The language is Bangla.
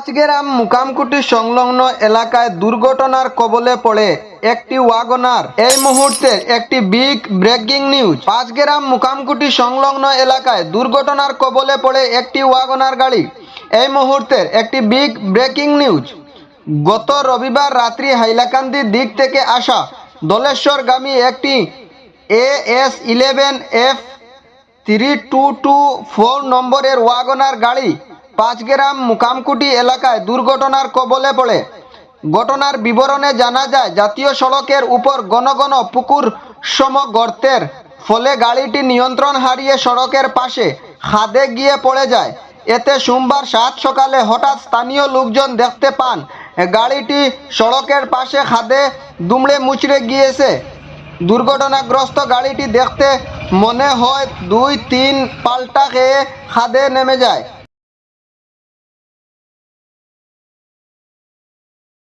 পাঁচগ্রাম মুকামকুটি সংলগ্ন এলাকায় দুর্ঘটনার কবলে পড়ে একটি ওয়াগনার। এই মুহূর্তে একটি big breaking news. Panchgeram Mukamkuti সংলগ্ন এলাকায় দুর্ঘটনার কবলে পড়ে একটি ওয়াগনার গাড়ি। এই মুহূর্তের একটি বিগ ব্রেকিং নিউজ। গত রবিবার রাত্রি হাইলাকান্দির দিক থেকে আসা দলেশ্বরগামী একটি A S eleven F three two two four নম্বরের ওয়াগনার গাড়ি পাঁচগ্রাম মুকামকুটি এলাকায় দুর্ঘটনার কবলে পড়ে। ঘটনার বিবরণে জানা যায়, জাতীয় সড়কের উপর ঘন ঘন পুকুর সম গর্তের ফলে গাড়িটি নিয়ন্ত্রণ হারিয়ে সড়কের পাশে খাদে গিয়ে পড়ে যায়। এতে সোমবার সাত সকালে হঠাৎ স্থানীয় লোকজন দেখতে পান, গাড়িটি সড়কের পাশে খাদে দুমড়ে মুচড়ে গিয়েছে। দুর্ঘটনাগ্রস্ত গাড়িটি দেখতে মনে হয় দুই, তিন পাল্টা খেয়ে খাদে নেমে যায়।